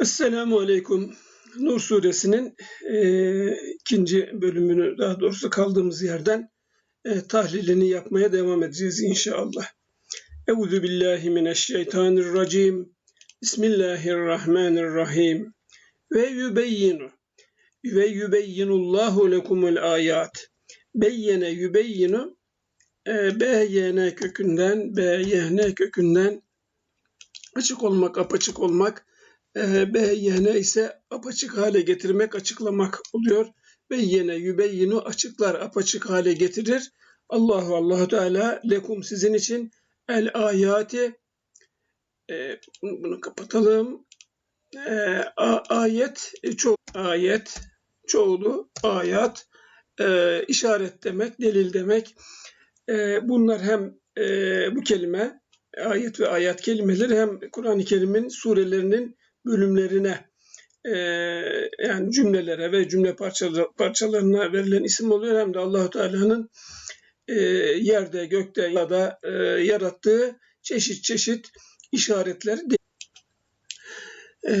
Esselamu Aleyküm. Nur suresinin e, ikinci bölümünü daha doğrusu kaldığımız yerden e, tahlilini yapmaya devam edeceğiz inşallah. Euzu billahi mineşşeytanirracim. Bismillahirrahmanirrahim. Ve yübeyyinu. Ve yübeyyinullahu lekumul ayat. Beyyene yübeyyinu e, beyyene kökünden beyyene kökünden açık olmak, apaçık olmak e, beyyene ise apaçık hale getirmek, açıklamak oluyor. Beyyene yübeyyinu açıklar, apaçık hale getirir. Allahu Allahu Teala lekum sizin için el ayati e, bunu kapatalım. E, a, ayet ço ayet çoğulu ayat e, işaret demek, delil demek. E, bunlar hem e, bu kelime ayet ve ayat kelimeleri hem Kur'an-ı Kerim'in surelerinin bölümlerine e, yani cümlelere ve cümle parçalı, parçalarına verilen isim oluyor. Hem de Allahu Teala'nın e, yerde, gökte ya da e, yarattığı çeşit çeşit işaretleri de, e,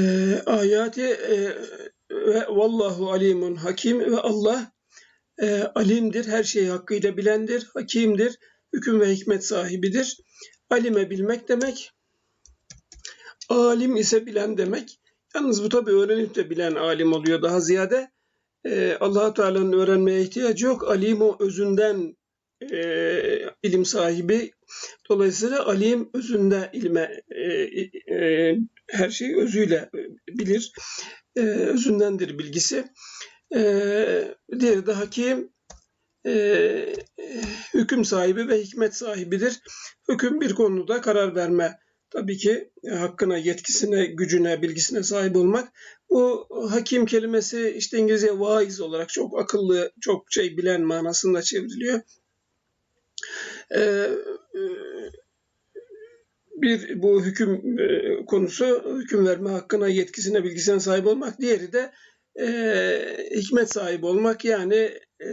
ayati e, ve vallahu alimun hakim ve Allah e, alimdir, her şeyi hakkıyla bilendir, hakimdir, hüküm ve hikmet sahibidir. Alime bilmek demek, Alim ise bilen demek. Yalnız bu tabi öğrenip de bilen alim oluyor daha ziyade. Ee, allah Teala'nın öğrenmeye ihtiyacı yok. Alim o özünden e, ilim sahibi. Dolayısıyla alim özünde ilme e, e, her şeyi özüyle bilir. E, özündendir bilgisi. E, diğeri de hakim e, hüküm sahibi ve hikmet sahibidir. Hüküm bir konuda karar verme tabii ki e, hakkına, yetkisine, gücüne, bilgisine sahip olmak. Bu hakim kelimesi işte İngilizce wise olarak çok akıllı, çok şey bilen manasında çevriliyor. Ee, bir bu hüküm e, konusu hüküm verme hakkına, yetkisine, bilgisine sahip olmak. Diğeri de e, hikmet sahibi olmak yani e,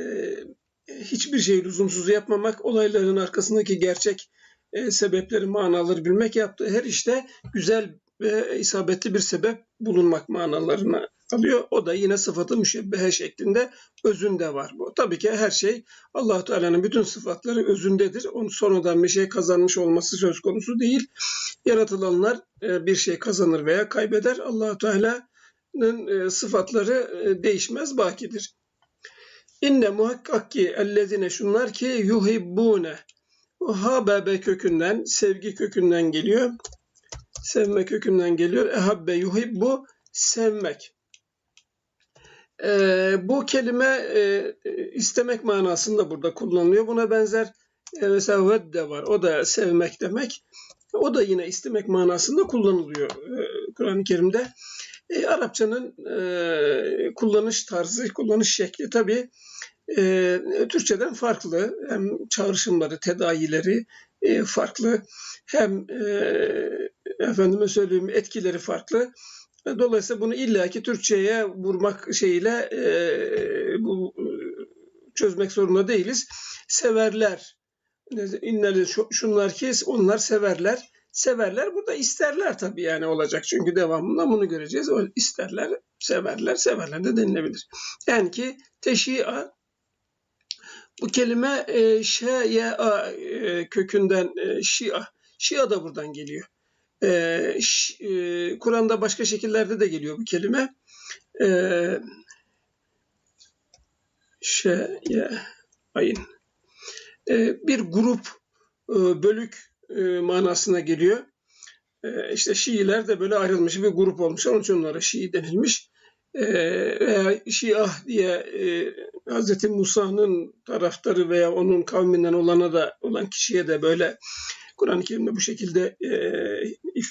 hiçbir şeyi lüzumsuz yapmamak, olayların arkasındaki gerçek e, sebepleri, manaları bilmek yaptığı her işte güzel ve isabetli bir sebep bulunmak manalarını alıyor. O da yine sıfatı müşebbehe şeklinde özünde var bu. Tabii ki her şey allah Teala'nın bütün sıfatları özündedir. Onun sonradan bir şey kazanmış olması söz konusu değil. Yaratılanlar e, bir şey kazanır veya kaybeder. allah Teala'nın e, sıfatları e, değişmez, bakidir. İnne muhakkak ki ellezine şunlar ki yuhibbune bu habebe kökünden, sevgi kökünden geliyor. Sevme kökünden geliyor. Ehabbe yuhibbu sevmek. Ee, bu kelime e, istemek manasında burada kullanılıyor. Buna benzer e, mesela vedde var. O da sevmek demek. O da yine istemek manasında kullanılıyor e, Kur'an-ı Kerim'de. E, Arapçanın e, kullanış tarzı, kullanış şekli tabii e, Türkçeden farklı. Hem çağrışımları, tedayileri e, farklı. Hem e, efendime söyleyeyim etkileri farklı. Dolayısıyla bunu illaki Türkçe'ye vurmak şeyiyle e, bu çözmek zorunda değiliz. Severler. İnneli şunlar ki onlar severler. Severler burada isterler tabii yani olacak. Çünkü devamında bunu göreceğiz. O isterler, severler, severler de denilebilir. Yani ki teşia bu kelime e, şe'a e, kökünden e, şia. Şia da buradan geliyor. E, e, Kur'an'da başka şekillerde de geliyor bu kelime. E, şe'ye ayın. E, bir grup e, bölük e, manasına geliyor. E, işte Şiiler de böyle ayrılmış bir grup olmuş. Onun için onlara Şii denilmiş. E, veya Şiah diye e, Hz. Musa'nın taraftarı veya onun kavminden olana da olan kişiye de böyle Kur'an-ı Kerim'de bu şekilde e, if,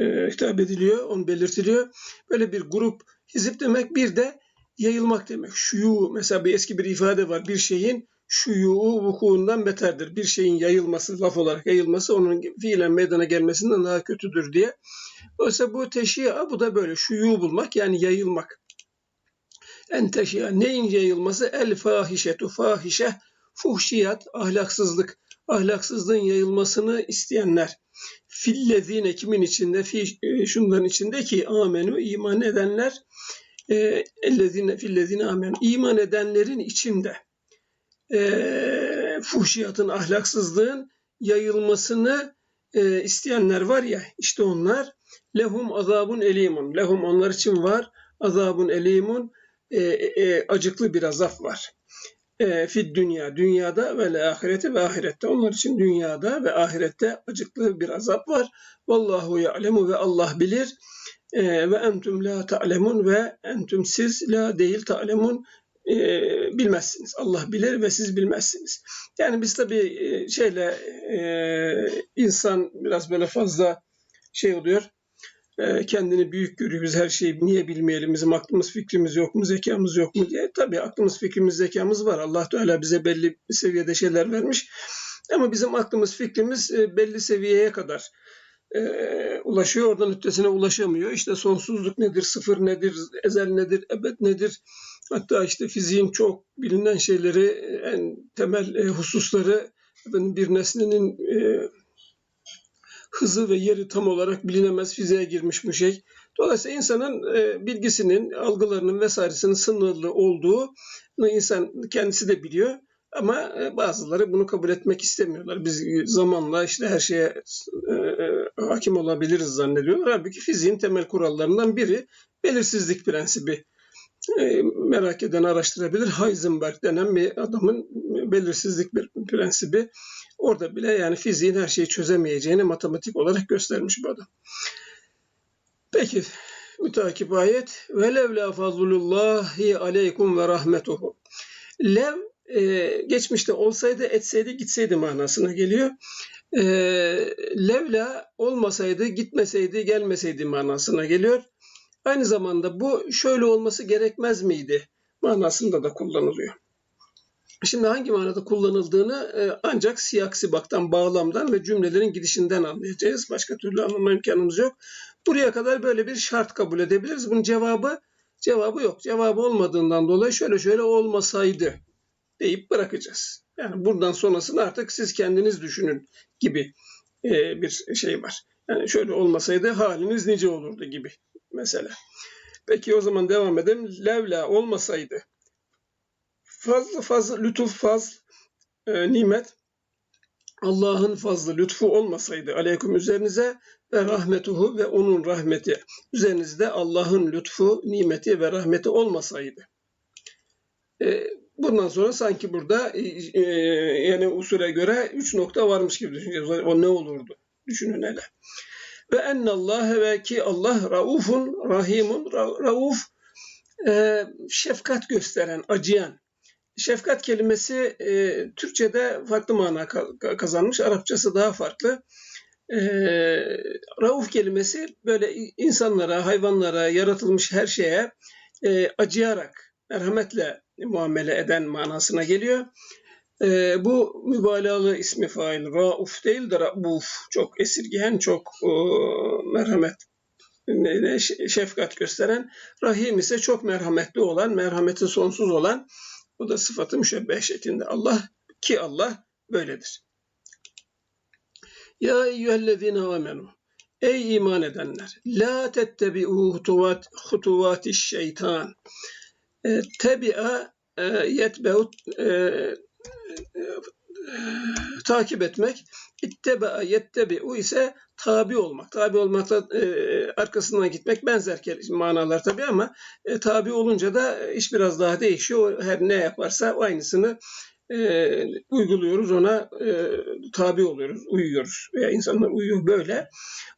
e, hitap ediliyor, onu belirtiliyor. Böyle bir grup, hizip demek bir de yayılmak demek. Şuyu, mesela bir eski bir ifade var. Bir şeyin şuyu vukuundan beterdir. Bir şeyin yayılması, laf olarak yayılması onun fiilen meydana gelmesinden daha kötüdür diye. Oysa bu teşhia, bu da böyle şuyu bulmak yani yayılmak enteşiya neyin yayılması? El fahişetu. Fahişe fuhşiyat ahlaksızlık. Ahlaksızlığın yayılmasını isteyenler. Fillezine kimin içinde? Fi, e, şunların içinde ki amenu iman edenler e, ellezine fillezine amenu iman edenlerin içinde e, fuhşiyatın, ahlaksızlığın yayılmasını e, isteyenler var ya işte onlar. Lehum azabun elimun. Lehum onlar için var. Azabun elimun e, e, acıklı bir azap var. E, fid dünya dünyada ve ahirete ve ahirette onlar için dünyada ve ahirette acıklı bir azap var. Vallahu ya'lemu ve Allah bilir. E, ve entüm la ta'lemun ve entüm siz la değil ta'lemun e, bilmezsiniz. Allah bilir ve siz bilmezsiniz. Yani biz tabii e, şeyle e, insan biraz böyle fazla şey oluyor. E, kendini büyük görüyor. Biz her şeyi niye bilmeyelim? Bizim aklımız fikrimiz yok mu? Zekamız yok mu diye. Tabii aklımız fikrimiz zekamız var. Allah Teala bize belli bir seviyede şeyler vermiş. Ama bizim aklımız fikrimiz e, belli seviyeye kadar e, ulaşıyor. Oradan ötesine ulaşamıyor. İşte sonsuzluk nedir? Sıfır nedir? Ezel nedir? Ebed nedir? Hatta işte fiziğin çok bilinen şeyleri, en temel hususları bir nesnenin e, hızı ve yeri tam olarak bilinemez fiziğe girmiş bu şey. Dolayısıyla insanın e, bilgisinin, algılarının vesairesinin sınırlı olduğu insan kendisi de biliyor. Ama e, bazıları bunu kabul etmek istemiyorlar. Biz zamanla işte her şeye e, e, hakim olabiliriz zannediyorlar. Halbuki fiziğin temel kurallarından biri belirsizlik prensibi. E, merak eden araştırabilir. Heisenberg denen bir adamın belirsizlik bir prensibi. Orada bile yani fiziğin her şeyi çözemeyeceğini matematik olarak göstermiş bu adam. Peki mütakip ayet. Velev la fazlullahi aleykum ve rahmetuhu. Lev e, geçmişte olsaydı etseydi gitseydi manasına geliyor. E, levla olmasaydı gitmeseydi gelmeseydi manasına geliyor. Aynı zamanda bu şöyle olması gerekmez miydi manasında da kullanılıyor. Şimdi hangi manada kullanıldığını e, ancak siyak sibaktan, bağlamdan ve cümlelerin gidişinden anlayacağız. Başka türlü anlama imkanımız yok. Buraya kadar böyle bir şart kabul edebiliriz. Bunun cevabı cevabı yok. Cevabı olmadığından dolayı şöyle şöyle olmasaydı deyip bırakacağız. Yani buradan sonrasını artık siz kendiniz düşünün gibi e, bir şey var. Yani şöyle olmasaydı haliniz nice olurdu gibi mesela. Peki o zaman devam edelim. Levla olmasaydı fazla fazla lütuf faz e, nimet Allah'ın fazlı lütfu olmasaydı aleyküm üzerinize ve rahmetuhu ve onun rahmeti üzerinizde Allah'ın lütfu, nimeti ve rahmeti olmasaydı. E, bundan sonra sanki burada e, e yani usule göre üç nokta varmış gibi düşüneceğiz. O ne olurdu? Düşünün hele. Ve ennallâhe ve ki Allah raufun rahimun rauf e, şefkat gösteren, acıyan. Şefkat kelimesi e, Türkçe'de farklı mana kazanmış. Arapçası daha farklı. E, rauf kelimesi böyle insanlara, hayvanlara, yaratılmış her şeye e, acıyarak, merhametle muamele eden manasına geliyor. E, bu mübalağalı ismi fail. Rauf değil de Rauf. Çok esirgeyen, çok e, merhamet şefkat gösteren. Rahim ise çok merhametli olan, merhameti sonsuz olan. Bu da sıfatı müşebbeh şeklinde. Allah ki Allah böyledir. Ya eyyühellezine amenu. Ey iman edenler. La tettebi'u hutuvat, hutuvati şeytan. E, tebi'a e, yetbe'u e, takip etmek. İtteba yettebi'u ise tabi olmak. Tabi olmakla e, arkasından gitmek benzer manalar tabi ama e, tabi olunca da iş biraz daha değişiyor. Her ne yaparsa aynısını e, uyguluyoruz ona e, tabi oluyoruz, uyuyoruz veya insanlar uyuyor böyle.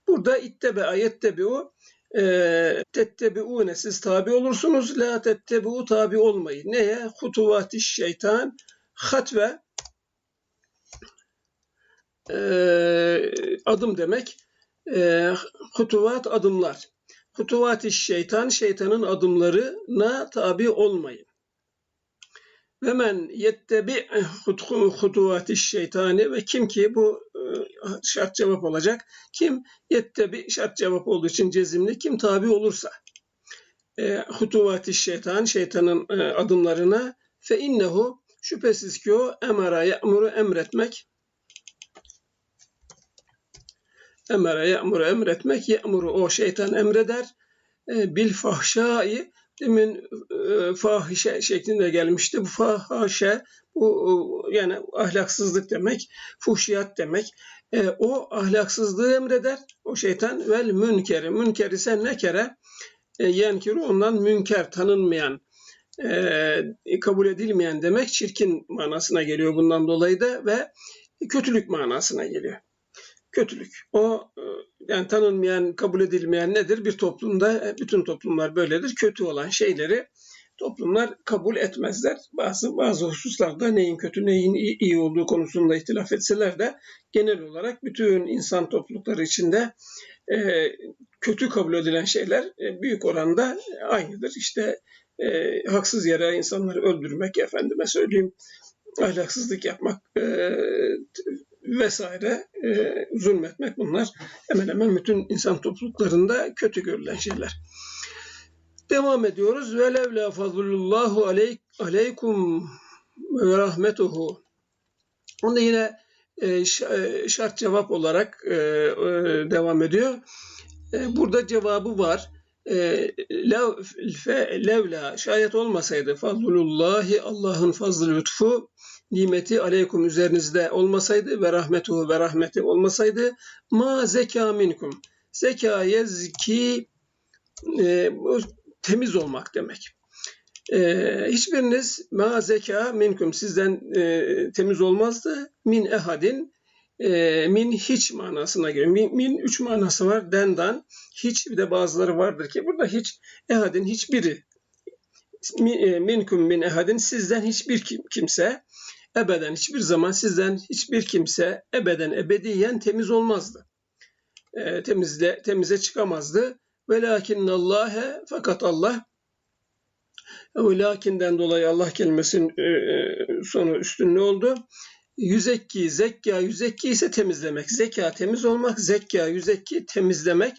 Burada ittebe yettebi'u e, tettebi'une siz tabi olursunuz. La tettebi'u tabi olmayın. Neye? Hutuvati şeytan hatve e, adım demek. E, hutuvat adımlar. Hutuvati şeytan şeytanın adımlarına tabi olmayın. Ve men yettebi hutuvati şeytani ve kim ki bu e, şart cevap olacak. Kim yettebi şart cevap olduğu için cezimli kim tabi olursa e, hutuvati şeytan şeytanın e, adımlarına fe innehu şüphesiz ki o emara ya'muru emretmek Emre ya'muru emretmek. Ya'muru o şeytan emreder. E, bil fahşai demin e, fahişe şeklinde gelmişti. Bu fahişe bu e, yani ahlaksızlık demek, fuhşiyat demek. E, o ahlaksızlığı emreder. O şeytan vel münkeri. Münker ise ne kere? E, yenkiru ondan münker, tanınmayan, e, kabul edilmeyen demek çirkin manasına geliyor bundan dolayı da ve kötülük manasına geliyor. Kötülük. O e, yani tanınmayan, kabul edilmeyen nedir? Bir toplumda, e, bütün toplumlar böyledir. Kötü olan şeyleri toplumlar kabul etmezler. Bazı bazı hususlarda neyin kötü, neyin iyi, olduğu konusunda ihtilaf etseler de genel olarak bütün insan toplulukları içinde e, kötü kabul edilen şeyler e, büyük oranda aynıdır. İşte e, haksız yere insanları öldürmek, efendime söyleyeyim, ahlaksızlık yapmak e, vesaire e, zulmetmek bunlar hemen hemen bütün insan topluluklarında kötü görülen şeyler. Devam ediyoruz. Ve levla fazlullahu aleyk, aleykum ve rahmetuhu. Onda yine e, e, şart cevap olarak e, devam ediyor. Burada cevabı var. Levla şayet olmasaydı fazlullahi Allah'ın fazlı lütfu nimeti aleykum üzerinizde olmasaydı ve rahmetuhu ve rahmeti olmasaydı ma zeka minkum zekaya zeki e, temiz olmak demek. E, hiçbiriniz ma zeka minkum sizden e, temiz olmazdı. Min ehadin e, min hiç manasına geliyor. Min, min üç manası var. Dendan hiç bir de bazıları vardır ki burada hiç ehadin hiçbiri min, minkum min ehadin sizden hiçbir kimse ebeden hiçbir zaman sizden hiçbir kimse ebeden ebediyen temiz olmazdı. E, temizle temize çıkamazdı. Velakin Allah'e fakat Allah o lakinden dolayı Allah kelimesinin e, e, sonu üstün ne oldu? Yüzekki, zekka, yüzekki ise temizlemek. Zeka temiz olmak, zekka, yüzekki temizlemek.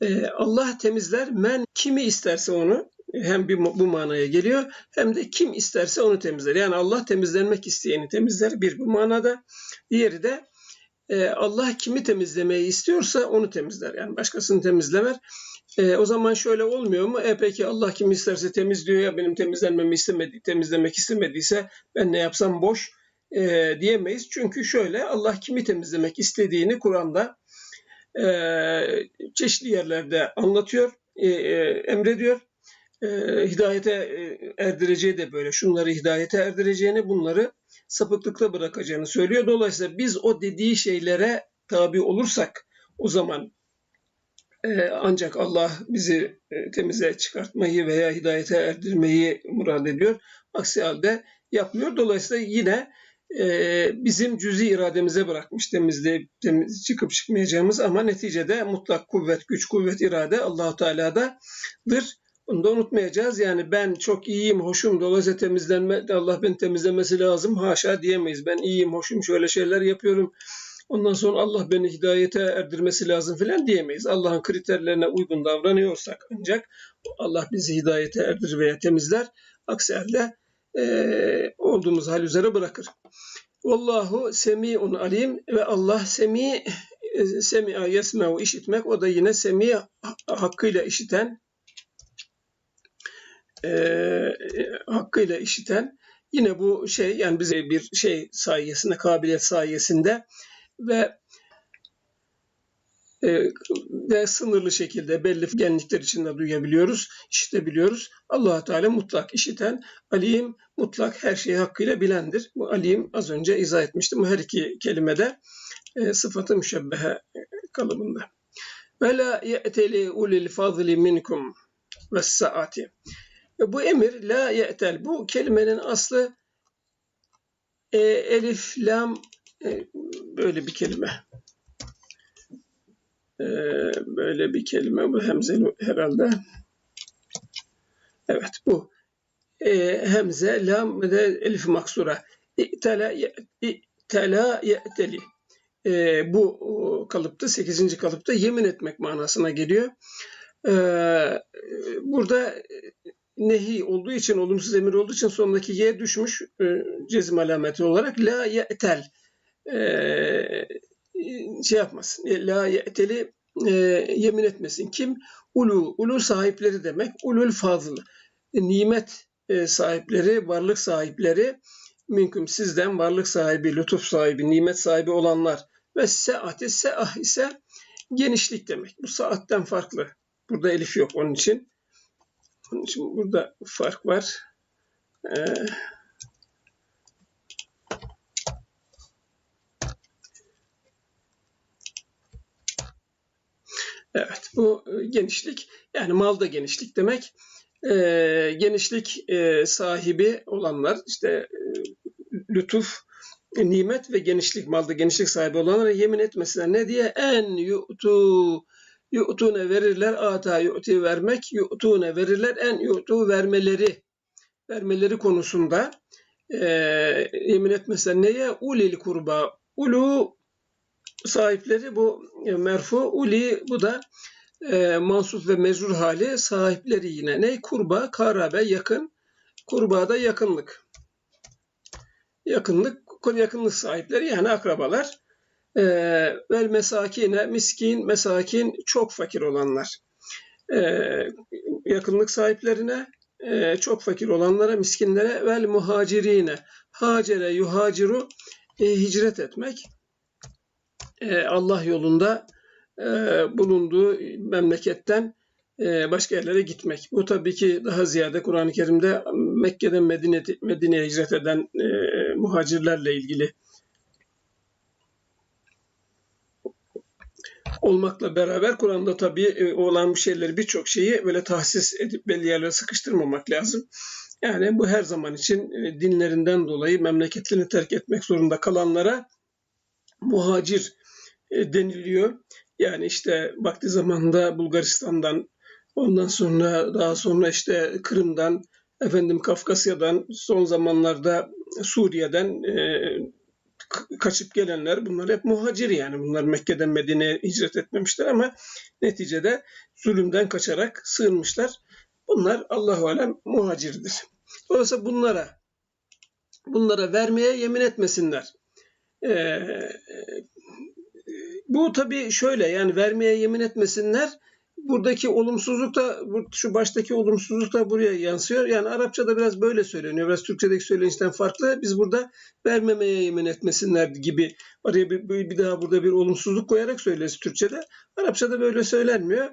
E, Allah temizler, men kimi isterse onu hem bir, bu manaya geliyor hem de kim isterse onu temizler. Yani Allah temizlenmek isteyeni temizler bir bu manada. Diğeri de e, Allah kimi temizlemeyi istiyorsa onu temizler. Yani başkasını temizlemez. E, o zaman şöyle olmuyor mu? E peki Allah kimi isterse temizliyor ya benim temizlenmemi istemedi, temizlemek istemediyse ben ne yapsam boş e, diyemeyiz. Çünkü şöyle Allah kimi temizlemek istediğini Kur'an'da e, çeşitli yerlerde anlatıyor, e, e, emrediyor e, hidayete e, erdireceği de böyle. Şunları hidayete erdireceğini, bunları sapıklıkta bırakacağını söylüyor. Dolayısıyla biz o dediği şeylere tabi olursak o zaman e, ancak Allah bizi e, temize çıkartmayı veya hidayete erdirmeyi murad ediyor. Aksi halde yapmıyor. Dolayısıyla yine e, bizim cüzi irademize bırakmış temizleyip temiz, çıkıp çıkmayacağımız ama neticede mutlak kuvvet, güç, kuvvet, irade Allahu Teala'dadır. Bunu da unutmayacağız. Yani ben çok iyiyim, hoşum, dolayısıyla temizlenme, Allah beni temizlemesi lazım. Haşa diyemeyiz. Ben iyiyim, hoşum, şöyle şeyler yapıyorum. Ondan sonra Allah beni hidayete erdirmesi lazım filan diyemeyiz. Allah'ın kriterlerine uygun davranıyorsak ancak Allah bizi hidayete erdir veya temizler. Aksi halde e, olduğumuz hal üzere bırakır. Vallahu semi'un alim ve Allah semi e, semi'a yesme'u işitmek o da yine semi hakkıyla işiten e, hakkıyla işiten yine bu şey yani bize bir şey sayesinde kabiliyet sayesinde ve e, ve sınırlı şekilde belli genlikler içinde duyabiliyoruz, işitebiliyoruz. allah Teala mutlak işiten, alim mutlak her şeyi hakkıyla bilendir. Bu alim az önce izah etmiştim. Bu her iki kelimede e, sıfatı müşebbehe kalıbında. Ve la ye'teli ulil fazli minkum ve. Bu emir la ye'tel. Bu kelimenin aslı e, elif, lam e, böyle bir kelime. E, böyle bir kelime. Bu hemzeli herhalde. Evet bu. E, hemze, lam ve de elif maksura. İ'tela, i'tela ye'teli. E, bu kalıpta, sekizinci kalıpta yemin etmek manasına geliyor. E, burada nehi olduğu için, olumsuz emir olduğu için sondaki y düşmüş e, cezim alameti olarak la ye'tel. E, şey yapmasın. E, La ye'teli e, yemin etmesin. Kim? Ulu. Ulu sahipleri demek. Ulul fazl. E, nimet e, sahipleri, varlık sahipleri minkum sizden varlık sahibi, lütuf sahibi, nimet sahibi olanlar ve seati seah ise genişlik demek. Bu saatten farklı. Burada elif yok onun için. Onun için burada fark var. Ee, evet bu e, genişlik yani malda genişlik demek. Ee, genişlik e, sahibi olanlar işte e, lütuf, nimet ve genişlik malda genişlik sahibi olanlara yemin etmesinler. Ne diye? En yu'tu yu'tune verirler. Ata yu'ti vermek. Yu'tune verirler. En yu'tu vermeleri vermeleri konusunda e, yemin etmesen neye? Ulil kurba. Ulu sahipleri bu e, merfu. Uli bu da e, mansuf ve mezur hali sahipleri yine. Ne? Kurba, karabe, yakın. Kurba da yakınlık. Yakınlık, yakınlık sahipleri yani akrabalar. E, vel mesakine, miskin, mesakin çok fakir olanlar. E, yakınlık sahiplerine, e, çok fakir olanlara, miskinlere vel muhacirine, hacere yuhaciru e, hicret etmek. E, Allah yolunda e, bulunduğu memleketten e, başka yerlere gitmek. Bu tabii ki daha ziyade Kur'an-ı Kerim'de Mekke'den Medine, Medine'ye hicret eden e, muhacirlerle ilgili olmakla beraber Kur'an'da tabii e, olan bir şeyleri birçok şeyi böyle tahsis edip belli yerlere sıkıştırmamak lazım. Yani bu her zaman için e, dinlerinden dolayı memleketlerini terk etmek zorunda kalanlara muhacir e, deniliyor. Yani işte vakti zamanında Bulgaristan'dan, ondan sonra daha sonra işte Kırım'dan, efendim Kafkasya'dan, son zamanlarda Suriye'den kaçıp gelenler bunlar hep muhacir yani. Bunlar Mekke'den Medine'ye hicret etmemişler ama neticede zulümden kaçarak sığınmışlar. Bunlar Allahu alem muhacirdir. Dolayısıyla bunlara bunlara vermeye yemin etmesinler. Ee, bu tabii şöyle yani vermeye yemin etmesinler. Buradaki olumsuzluk da şu baştaki olumsuzluk da buraya yansıyor. Yani Arapçada biraz böyle söyleniyor. Biraz Türkçedeki söylenişten farklı. Biz burada vermemeye yemin etmesinler gibi araya bir, bir daha burada bir olumsuzluk koyarak söyleriz Türkçede. Arapçada böyle söylenmiyor.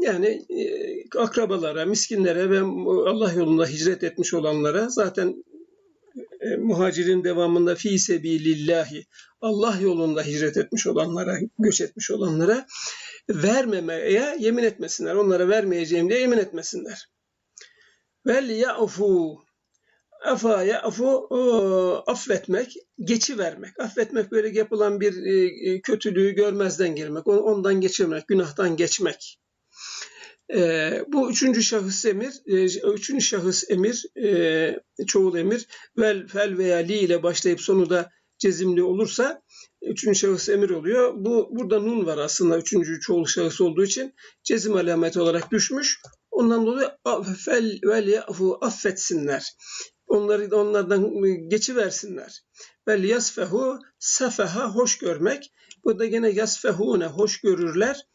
Yani e, akrabalara, miskinlere ve Allah yolunda hicret etmiş olanlara zaten e, muhacirin devamında fi sebilillahi Allah yolunda hicret etmiş olanlara, göç etmiş olanlara vermemeye yemin etmesinler. Onlara vermeyeceğim diye yemin etmesinler. Vel ya'fu afa ya'fu affetmek, geçi vermek. Affetmek böyle yapılan bir e, kötülüğü görmezden gelmek, ondan geçirmek, günahtan geçmek. E, bu üçüncü şahıs emir, e, üçüncü şahıs emir, e, çoğul emir, vel, fel veya li ile başlayıp sonu da cezimli olursa üçüncü şahıs emir oluyor. Bu burada nun var aslında üçüncü çoğul şahıs olduğu için cezim alameti olarak düşmüş. Ondan dolayı fel vel yafu affetsinler. Onları da onlardan geçiversinler. Vel yasfehu safeha hoş görmek. Bu da yine yasfehune hoş görürler.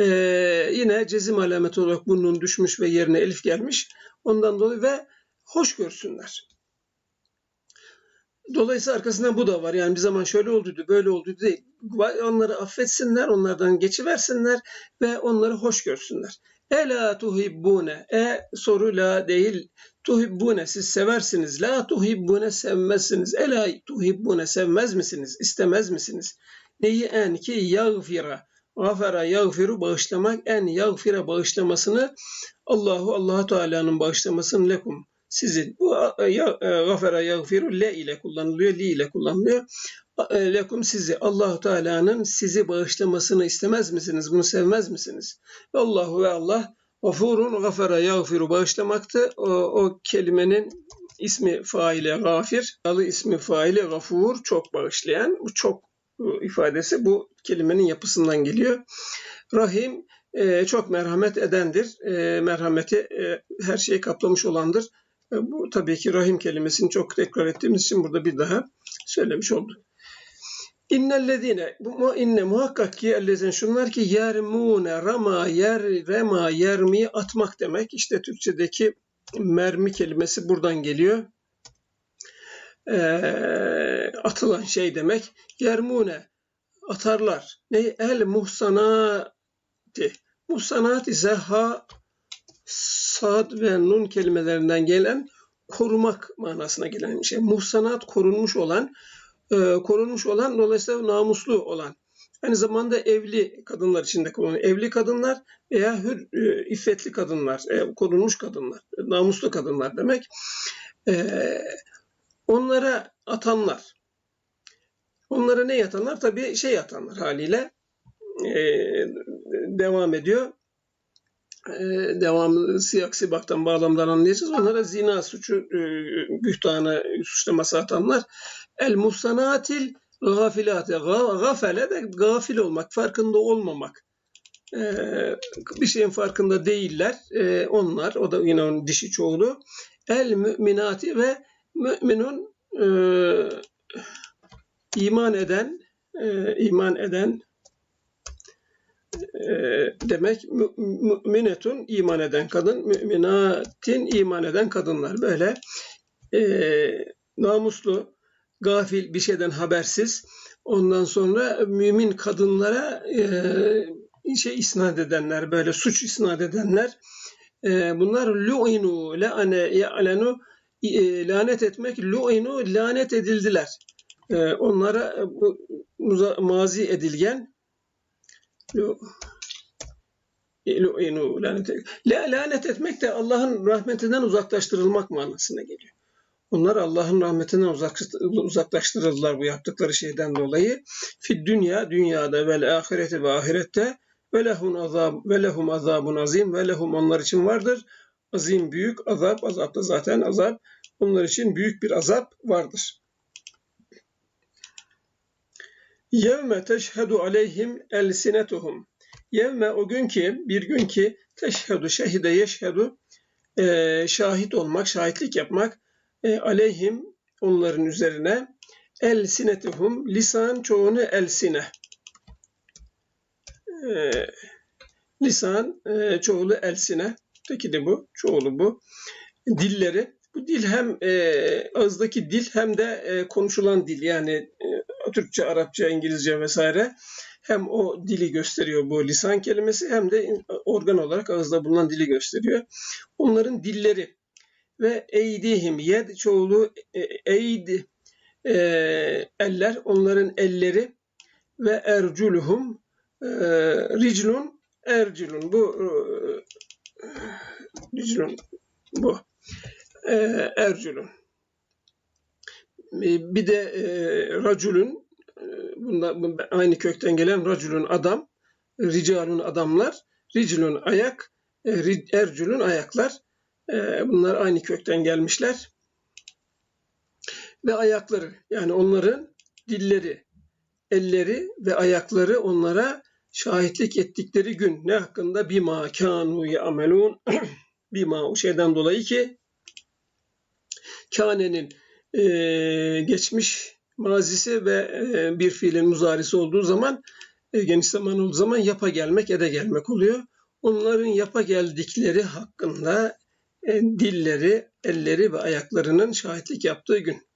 Ee, yine cezim alameti olarak bunun düşmüş ve yerine elif gelmiş. Ondan dolayı ve hoş görsünler. Dolayısıyla arkasından bu da var. Yani bir zaman şöyle olduydu, böyle olduydu değil. Onları affetsinler, onlardan geçiversinler ve onları hoş görsünler. Ela tuhibbune. E soru la değil. Tuhibbune siz seversiniz. La tuhibbune sevmezsiniz. Ela tuhibbune sevmez misiniz? İstemez misiniz? Neyi en ki yağfira. Gafara yağfiru bağışlamak. En yağfira bağışlamasını Allahu Allah Teala'nın bağışlamasını lekum sizin. Bu e, gafara yagfiru le ile kullanılıyor, li ile kullanılıyor. E, lekum sizi Allahu Teala'nın sizi bağışlamasını istemez misiniz? Bunu sevmez misiniz? Allahu ve Allah gafurun gafara yagfiru bağışlamaktı. O, o kelimenin ismi faile gafir, alı ismi faile gafur çok bağışlayan. Bu çok e, ifadesi bu kelimenin yapısından geliyor. Rahim çok merhamet edendir. merhameti her şeyi kaplamış olandır. E, bu tabii ki rahim kelimesini çok tekrar ettiğimiz için burada bir daha söylemiş olduk. İnnellezine bu inne muhakkak ki ellezine şunlar ki yermune rama yer rema yermi atmak demek. İşte Türkçedeki mermi kelimesi buradan geliyor. Ee, atılan şey demek. Yermune atarlar. Ne? El muhsanati. Muhsanat ise ha sad ve nun kelimelerinden gelen korumak manasına gelen şey. Muhsanat korunmuş olan, e, korunmuş olan dolayısıyla namuslu olan. Aynı zamanda evli kadınlar için de kullanılıyor. Evli kadınlar veya hür, e, iffetli kadınlar, e, korunmuş kadınlar, namuslu kadınlar demek. E, onlara atanlar. Onlara ne yatanlar? Tabii şey yatanlar haliyle e, devam ediyor. E, devamlı siyak sibaktan bağlamdan anlayacağız. Onlara zina suçu, e, bühtanı suçlaması atanlar. El musanatil gafilate. Ga- Gafele de gafil olmak, farkında olmamak. E, bir şeyin farkında değiller. E, onlar, o da yine onun dişi çoğulu. El müminati ve müminun e, iman eden e, iman eden e, demek mü- müminetun iman eden kadın, müminatin iman eden kadınlar. Böyle e, namuslu, gafil bir şeyden habersiz. Ondan sonra mümin kadınlara e, şey isnat edenler, böyle suç isnat edenler. E, bunlar lu'inu, le'ane, ya'lenu e, lanet etmek, lu'inu lanet edildiler. E, onlara e, bu mazi edilgen lu- lu'inu lanet, La, lanet etmek de Allah'ın rahmetinden uzaklaştırılmak manasına geliyor. Onlar Allah'ın rahmetinden uzak, uzaklaştırıldılar bu yaptıkları şeyden dolayı. Fid dünya, dünyada vel ahireti ve ahirette ve lehum azab ve lehum azabun azim ve lehum onlar için vardır. Azim büyük azap, azap da zaten azap. Onlar için büyük bir azap vardır. Yevme teşhedu aleyhim elsinetuhum. Yevme o gün ki, bir gün ki teşhedu, şehide yeşhedu, e, şahit olmak, şahitlik yapmak, e, aleyhim onların üzerine elsinetuhum, lisan çoğunu elsine. E, lisan e, çoğulu elsine. Teki de bu, çoğulu bu. Dilleri, bu dil hem e, ağızdaki dil hem de e, konuşulan dil yani e, Türkçe, Arapça, İngilizce vesaire hem o dili gösteriyor bu lisan kelimesi hem de organ olarak ağızda bulunan dili gösteriyor. Onların dilleri ve eydihim yed çoğulu e, eyd e, eller onların elleri ve erculuhum e, riclun ercülun bu riclun bu e, ercülün. E, Bir de e, racülün e, bunda, aynı kökten gelen racülün adam, ricalun adamlar, riclun ayak, e, ercülün ayaklar. E, bunlar aynı kökten gelmişler. Ve ayakları yani onların dilleri, elleri ve ayakları onlara şahitlik ettikleri gün ne hakkında bima kanu yamelun bima o şeyden dolayı ki kanenin e, geçmiş mazisi ve e, bir fiilin muzarisi olduğu zaman e, geniş zaman olduğu zaman yapa gelmek ede gelmek oluyor. Onların yapa geldikleri hakkında e, dilleri, elleri ve ayaklarının şahitlik yaptığı gün.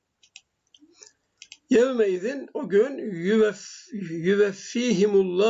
Yevmeydin o gün yüvef, yüveffihimullah